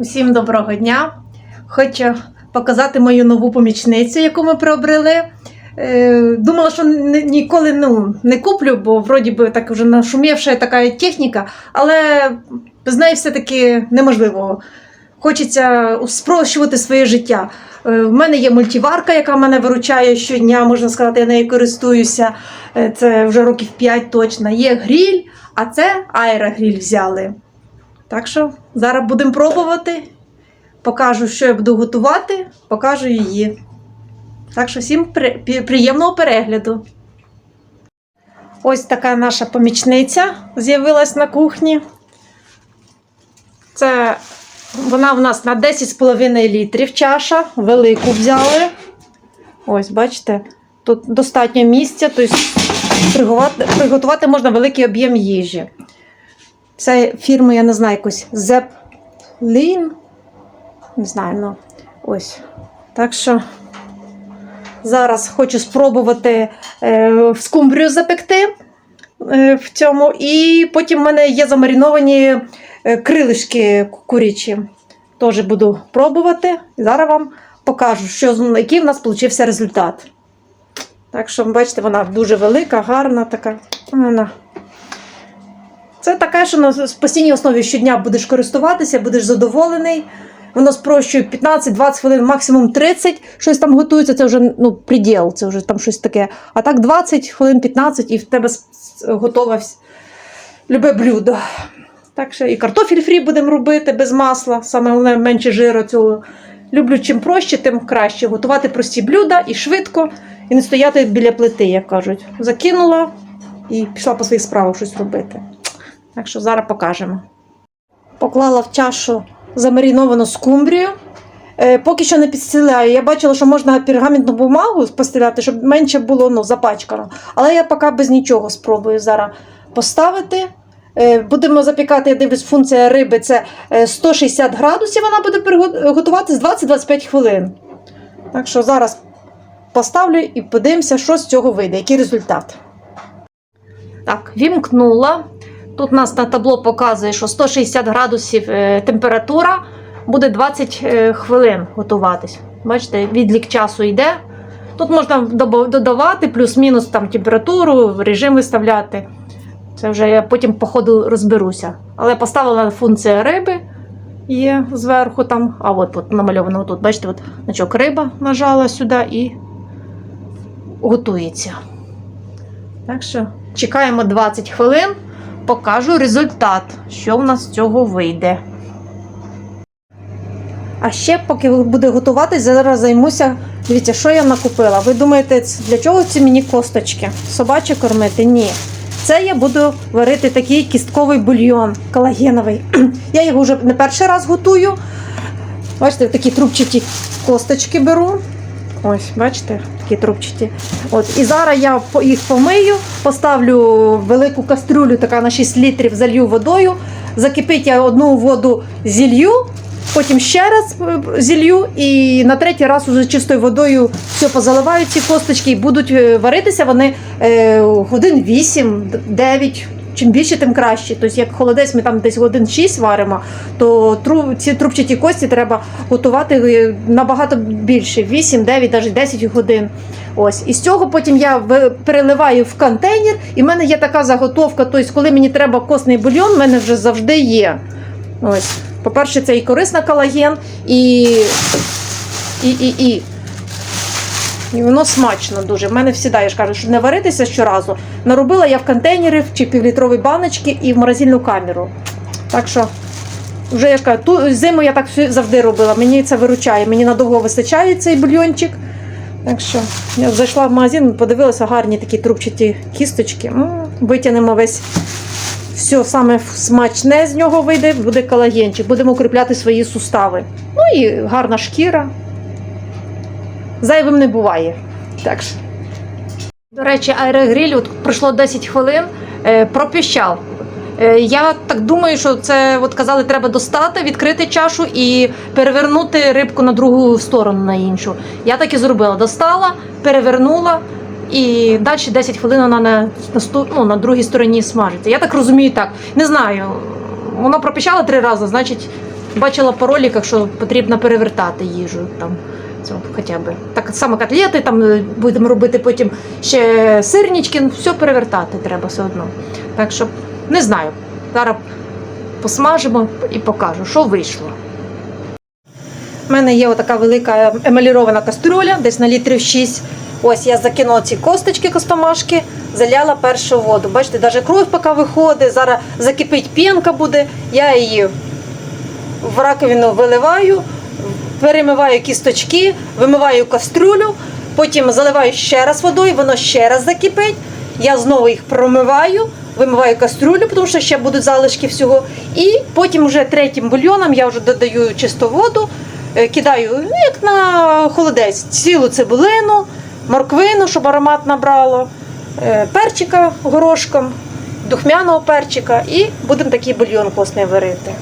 Усім доброго дня! Хочу показати мою нову помічницю, яку ми приобрели. Е, Думала, що ніколи ну, не куплю, бо вроді би так вже нашумівша така техніка, але з нею все-таки неможливо. Хочеться спрощувати своє життя. Е, В мене є мультиварка, яка мене виручає щодня, можна сказати, я нею користуюся. Е, Це вже років 5 точно. Є гріль, а це аерогріль взяли. Так що зараз будемо пробувати. Покажу, що я буду готувати, покажу її. Так що всім при- приємного перегляду. Ось така наша помічниця з'явилась на кухні. Це вона в нас на 10,5 літрів чаша, велику взяли. Ось, бачите, тут достатньо місця, тобто приготувати можна великий об'єм їжі. Це фірма, я не знаю, якось Zeppelin. Не знаю, ну ось. Так що зараз хочу спробувати е, скумбрію запекти е, в цьому. І потім в мене є замариновані е, крилишки курячі. Теж буду пробувати. Зараз вам покажу, що, який в нас вийшов результат. Так що, бачите, вона дуже велика, гарна така. Вона це таке, що на постійній основі щодня будеш користуватися, будеш задоволений. Воно спрощує 15-20 хвилин, максимум 30, щось там готується, це вже ну, приділ, це вже там щось таке. А так 20 хвилин, 15 і в тебе готове любе блюдо. Так що і картофель фрі будемо робити без масла, саме головне менше жиру цього. Люблю чим проще, тим краще. Готувати прості блюда і швидко, і не стояти біля плити, як кажуть. Закинула і пішла по своїх справах щось робити. Так що зараз покажемо. Поклала в чашу замариновану скумбрію. Е, поки що не підстеляю. Я бачила, що можна пергаментну бумагу постеляти, щоб менше було ну, запачкано. Але я поки без нічого спробую зараз поставити. Е, будемо запікати, я дивлюсь, функція риби це е, 160 градусів. Вона буде приго- готувати з 20-25 хвилин. Так що зараз поставлю і подивимося, що з цього вийде, який результат. Так, вімкнула. Тут у нас на табло показує, що 160 градусів е, температура буде 20 е, хвилин готуватись. Бачите, відлік часу йде. Тут можна додавати плюс-мінус там температуру, режим виставляти. Це вже я потім по ходу розберуся. Але поставила функція риби є зверху там. А от, от намальовано тут, бачите, от значок риба нажала сюди і готується. Так що чекаємо 20 хвилин, покажу результат, що в нас з цього вийде. А ще, поки буде готуватись, зараз займуся. Дивіться, що я накупила. Ви думаєте, для чого ці мені косточки? Собаче кормити? Ні. Це я буду варити такий кістковий бульйон колагеновий. Я його вже не перший раз готую. Бачите, такі трубчаті косточки беру. Ось, бачите, такі трубчаті. От, і зараз я їх помию, поставлю велику кастрюлю, така на 6 літрів, залью водою. Закипить я одну воду зілью, потім ще раз е, зілью, і на третій раз уже чистою водою все позаливаю ці косточки і будуть е, варитися вони е, годин 8-9. Чим більше, тим краще. Тобто, як холодець, ми там десь годин 6 варимо, то ці трубчаті кості треба готувати е, набагато більше 8, 9, навіть 10 годин. Ось. І з цього потім я переливаю в контейнер, і в мене є така заготовка. Тобто, коли мені треба костний бульйон, в мене вже завжди є. Ось. По-перше, це і корисна колаген, і, і, і, і. І воно смачно дуже. В мене завжди, я ж кажу, щоб не варитися щоразу. Наробила я в контейнери чи півлітрові баночки і в морозильну камеру. Так що, вже я ж кажу, ту зиму я так завжди робила. Мені це виручає. Мені надовго вистачає цей бульйончик. Так що я зайшла в магазин, подивилася гарні такі трубчаті кісточки. Витягнемо весь все саме смачне з нього вийде, буде колагенчик. Будемо укріпляти свої сустави. Ну і гарна шкіра. Зайвим не буває. Так що. До речі, аерогриль от пройшло 10 хвилин, е, пропіщав. Е, Я так думаю, що це от казали, треба достати, відкрити чашу і перевернути рибку на другу сторону на іншу. Я так і зробила. Достала, перевернула, і далі 10 хвилин вона на, на, ну, на другій стороні смажиться. Я так розумію так. Не знаю. Воно пропіщало три рази, значить, бачила по роликах, що потрібно перевертати їжу там. Це хоча б. Так само котлети, там е, будемо робити потім ще сирнички, ну, все перевертати треба все одно. Так що не знаю. Зараз посмажимо і покажу, що вийшло. У мене є отака велика емалірована кастрюля, десь на літрів 6. Ось я закинула ці косточки костомашки, заляла першу воду. Бачите, навіть кров поки виходить, зараз закипить пінка буде. Я її в раковину виливаю, перемиваю кісточки, вимиваю кастрюлю, потім заливаю ще раз водою, воно ще раз закипить. Я знову їх промиваю, вимиваю кастрюлю, тому що ще будуть залишки всього. І потім вже третім бульйоном я вже додаю чисту воду, е, кидаю ну, як на холодець, цілу цибулину, морквину, щоб аромат набрало, е, перчика горошком, духмяного перчика, і будемо такий бульйон класний варити.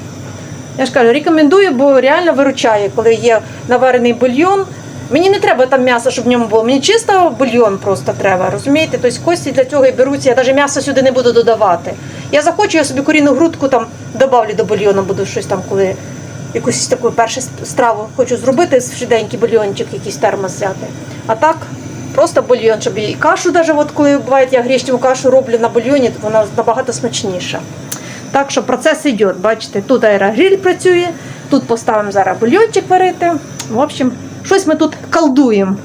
Я ж кажу, рекомендую, бо реально виручає, коли є наварений бульйон. Мені не треба там м'ясо, щоб в ньому було. Мені чисто бульйон просто треба. Розумієте? Тобто кості для цього і беруться. Я навіть м'ясо сюди не буду додавати. Я захочу, я собі корінну грудку там добавлю до бульйону, буду щось там, коли якусь таку першу страву хочу зробити, швиденький бульйончик, якийсь термос взяти. А так, просто бульйон, щоб і кашу, навіть от коли буває, я гречневу кашу роблю на бульйоні, то вона набагато смачніша. Так що процес йде. Бачите, тут аерогриль працює, тут поставимо зараз бульйончик варити. В общем, щось ми тут колдуємо.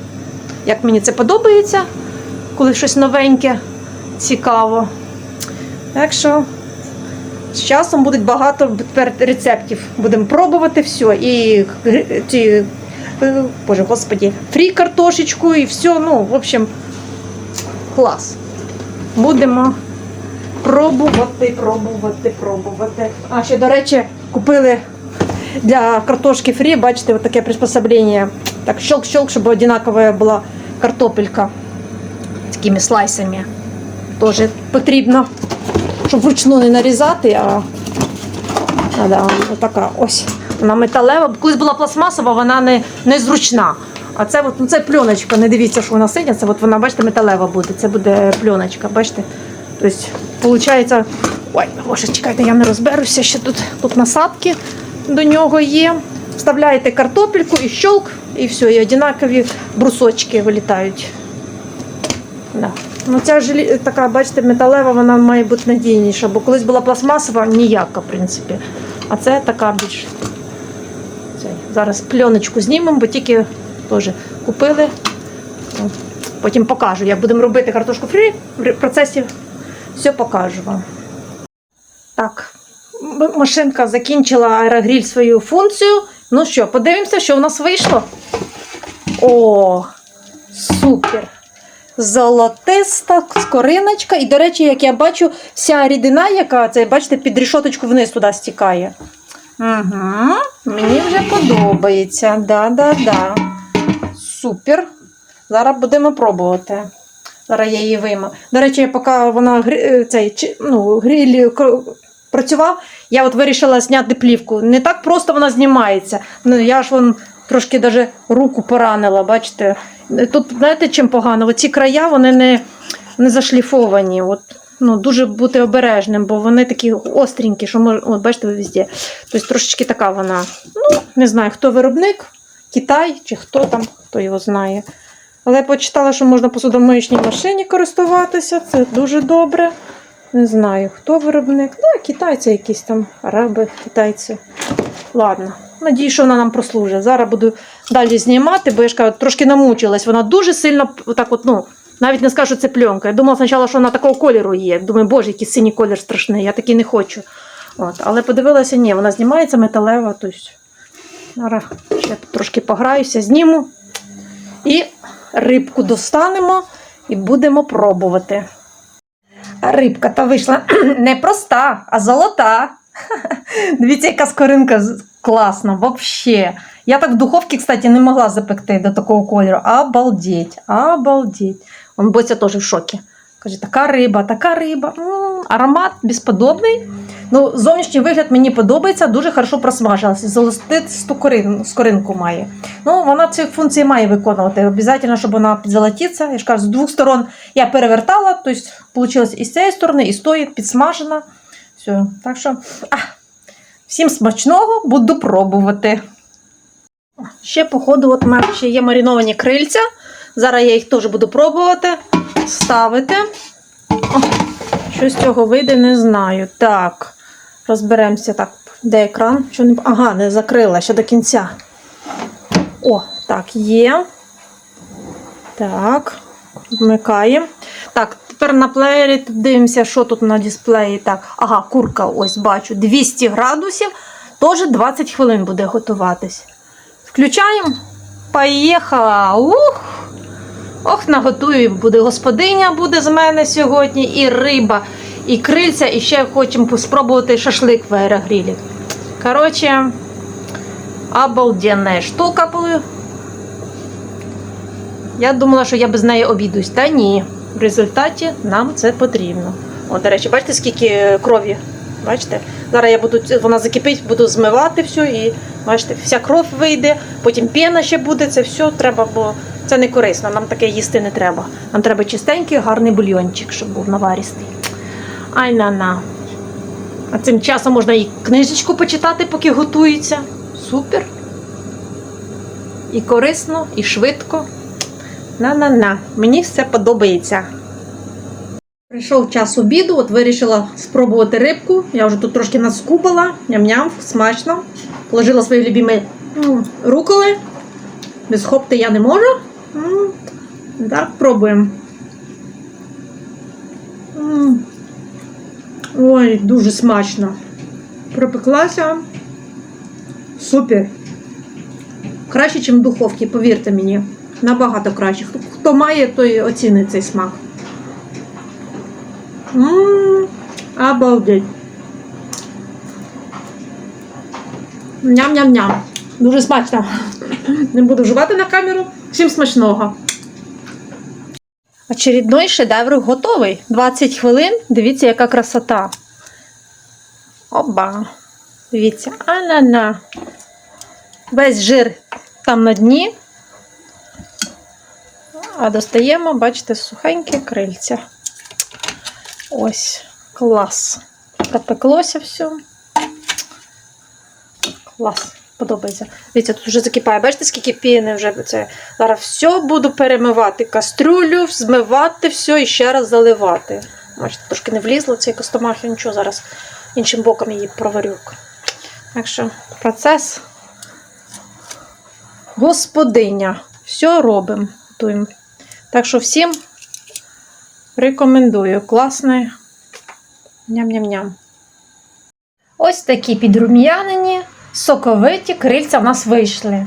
Як мені це подобається, коли щось новеньке, цікаво. Так що з часом буде багато рецептів. Будемо пробувати все. І ці, е, боже господі, фрі картошечку і все. Ну, в общем, клас. Будемо пробувати, пробувати, пробувати. А ще, до речі, купили для картошки фрі, бачите, таке приспособлення. Так, щелк-щелк, щоб одинакова була картопелька такими слайсами. Теж потрібно, щоб вручну не нарізати, а, да, отака ось. Вона металева. Колись була пластмасова, вона не, не зручна. А це от, ну, це пленочка. Не дивіться, що вона синя. Це от вона, бачите, металева буде. Це буде пленочка, бачите? Тобто, виходить, ой, боже, чекайте, я не розберуся. Ще тут, тут насадки до нього є. Вставляєте картопельку і щолк, і все, і однакові брусочки вилітають. Да. Ну, ця желі... така, бачите, металева, вона має бути надійніша, бо колись була пластмасова, ніяка, в принципі. А це така більш. Зараз пленочку знімемо, бо тільки теж купили. Потім покажу, як будемо робити картошку фрі в процесі. Все покажу вам. Так, машинка закінчила аерогріль свою функцію. Ну що, подивимося, що в нас вийшло. О, супер! Золотиста скориночка. І, до речі, як я бачу, вся рідина, яка це, бачите, під рішоточку вниз туди стікає. Угу, мені вже подобається. Да-да-да. Супер. Зараз будемо пробувати. Зараз я її вийму. До речі, поки вона е, цей, ну, гриль працював, я от вирішила зняти плівку. Не так просто вона знімається. Ну, я ж вон трошки даже руку поранила, бачите. Тут, знаєте, чим погано? Оці края вони не, не зашліфовані. От, ну, дуже бути обережним, бо вони такі остренькі, що мож... от, бачите, ви везде. Тобто трошечки така вона. Ну, не знаю, хто виробник, Китай чи хто там, хто його знає. Але я почитала, що можна посудомоїчній машині користуватися. Це дуже добре. Не знаю, хто виробник. Ну, китайці якісь там, араби, китайці. Ладно, надію, що вона нам прослужить. Зараз буду далі знімати, бо я ж кажу, трошки намучилась. Вона дуже сильно так от, ну, навіть не скажу, що це пленка. Я думала спочатку, що вона такого кольору є. Думаю, боже, який синій колір страшний, я такий не хочу. От. Але подивилася, ні, вона знімається металева. Тобто, зараз ще трошки пограюся, зніму. І рибку достанемо і будемо пробувати. Рибка та вийшла не проста, а золота. Дивіться, яка скоринка класна, вообще. Я так в духовці, кстати, не могла запекти до такого кольору. Обалдеть, обалдеть. Он Боця теж в шокі. Каже, така риба, така риба. М, аромат безподобний. Ну, зовнішній вигляд мені подобається, дуже хорошо просмажилася. Золотисту корин, скоринку має. Ну, вона ці функції має виконувати. Обов'язково, щоб вона підзолотиться. Я ж кажу, з двох сторон я перевертала, тобто вийшло і з цієї сторони, і з тої підсмажена. Все. Так що, а, Всім смачного, буду пробувати. Ще, походу, от у мене ще є мариновані крильця. Зараз я їх теж буду пробувати ставити. О, що з цього вийде, не знаю. Так, розберемося. Так, де екран? Що не... Ага, не закрила ще до кінця. О, так, є. Так, вмикаємо. Так, тепер на плеєрі дивимося, що тут на дисплеї. Так, ага, курка, ось бачу. 200 градусів, теж 20 хвилин буде готуватись. Включаємо. Поїхала! Ух! Ох, наготую буде господиня буде з мене сьогодні, і риба, і крильця, і ще хочемо спробувати шашлик в аерогрілі. Коротше, обалденна штука. Я думала, що я без неї обійдусь. Та ні. В результаті нам це потрібно. О, до речі, бачите, скільки крові? Бачите? Зараз я буду, вона закипить, буду змивати все і бачите, вся кров вийде, потім пена ще буде, це все треба, бо це не корисно, нам таке їсти не треба. Нам треба чистенький, гарний бульйончик, щоб був наваристий. Ай на на. А цим часом можна і книжечку почитати, поки готується. Супер. І корисно, і швидко. На-на-на. Мені все подобається. Прийшов час обіду, от вирішила спробувати рибку. Я вже тут трошки наскубала, ням-ням, смачно. Положила свої любимі руколи. Без хопти я не можу. Так, пробуємо. Ой, дуже смачно. Пропеклася. Супер. Краще, ніж в духовці, повірте мені. Набагато краще. Хто- має, той оцінить цей смак. Обалдеть. Ням-ням-ням. Дуже смачно. Не буду вживати на камеру. Всім смачного. Очередной шедевр готовий. 20 хвилин. Дивіться, яка красота. Оба. Дивіться, а-на-на. Весь жир там на дні. А достаємо, бачите, сухенькі крильця. Ось, клас. Пропеклося все. Клас. Подобається. Дивіться, тут вже закипає. Бачите, скільки піни вже це. Зараз все буду перемивати. Кастрюлю, змивати все і ще раз заливати. Бачите, трошки не влізло цей костомах, я нічого зараз іншим боком її проварю. Так що процес. Господиня. Все робимо. Готуємо. Так що всім рекомендую. Класне. Ням-ням-ням. Ось такі підрум'янені, соковиті крильця в нас вийшли.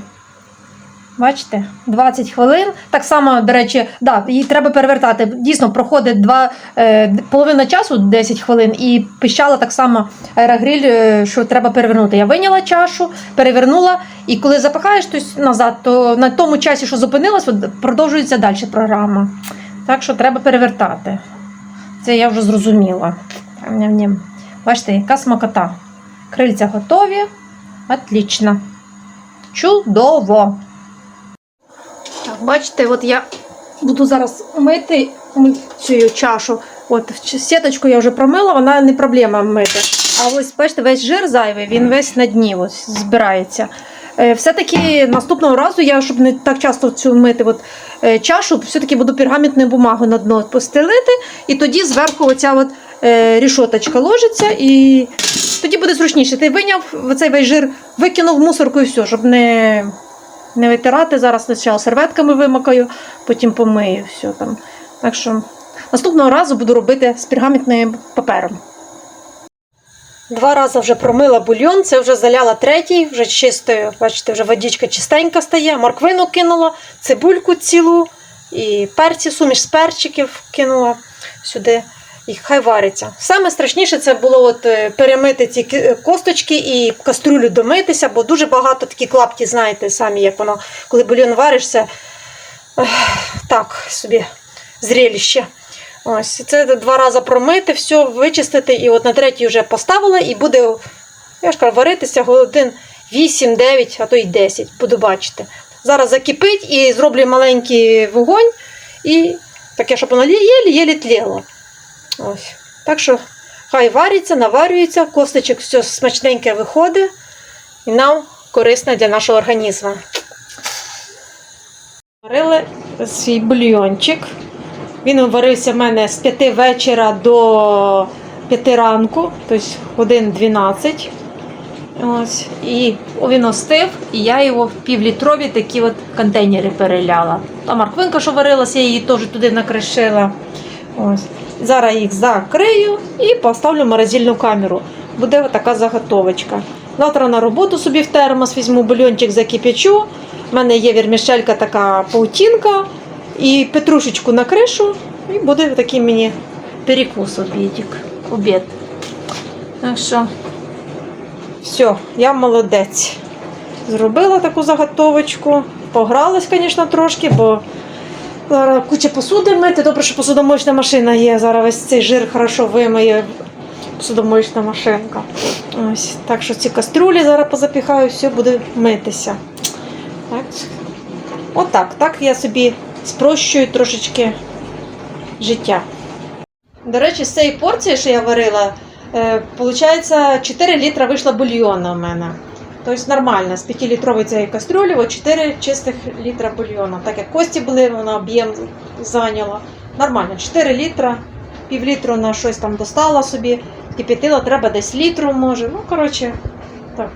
Бачите, 20 хвилин. Так само, до речі, да, її треба перевертати. Дійсно, проходить два, е, половина часу, 10 хвилин, і пищала так само аерогриль, е, що треба перевернути. Я виняла чашу, перевернула, і коли запихаєш тось назад, то на тому часі, що зупинилась, продовжується далі програма. Так що треба перевертати. Це я вже зрозуміла. Ням-ням. Бачите, яка смакота. Крильця готові. Отлично. Чудово. Так, бачите, от я буду зараз мити цю чашу. От сіточку я вже промила, вона не проблема мити. А ось, бачите, весь жир зайвий, він весь на дні ось збирається. Е, Все-таки наступного разу я, щоб не так часто цю мити от, е, чашу, все-таки буду пергаментною бумагою на дно постелити, і тоді зверху оця от, е, рішоточка ложиться, і тоді буде зручніше. Ти виняв цей весь жир, викинув в мусорку і все, щоб не, не витирати. Зараз спочатку серветками вимакаю, потім помию все там. Так що наступного разу буду робити з пергаментним папером. Два рази вже промила бульйон, це вже заляла третій, вже чистою. Бачите, вже водичка чистенька стає. Морквину кинула, цибульку цілу і перці, суміш з перчиків кинула сюди. І хай вариться. Саме страшніше це було от е, перемити ці косточки і каструлю домитися, бо дуже багато такі клапті, знаєте, самі, як воно, коли бульйон варишся, так собі зреліще. Ось, це два рази промити, все, вичистити, і от на третій вже поставила, і буде, я ж кажу, варитися годин 8, 9, а то й 10, буду бачити. Зараз закипить і зроблю маленький вогонь, і таке, щоб воно єлі-єлі тліло. Ось. Так що Хай вариться, наварюється, косточок все смачненьке виходить і нам корисно для нашого організму. Варили свій бульйончик. Він варився в мене з 5 вечора до 5 ранку, тобто годин 12. Ось. І він остив, і я його в півлітрові такі от контейнери переляла. Та морквинка, що варилася, я її теж туди накришила. Ось. Зараз їх закрию і поставлю в морозильну камеру. Буде така заготовочка. Завтра на роботу собі в термос візьму бульончик закипячу. У мене є вірмішелька така паутінка і петрушечку накришу, і буде такий мені перекус обідик. Обід. Так що, все, я молодець. Зробила таку заготовочку. Погралась, звісно, трошки, бо зараз куча посуди мити. Добре, що посудомоїчна машина є. Зараз весь цей жир хорошо вимиє посудомоїчна машинка. Ось. Так що ці кастрюлі зараз позапіхаю, все буде митися. Так. Отак, так я собі спрощую трошечки життя. До речі, з цієї порції, що я варила, е, виходить, 4 літра вийшло бульйону у мене. Тобто нормально, з 5-літрової цієї кастрюлі, от 4 чистих літра бульйону. Так як кості були, вона об'єм зайняла. Нормально, 4 літра, півлітру на щось там достала собі, кипятила, треба десь літру може. Ну, коротше, так.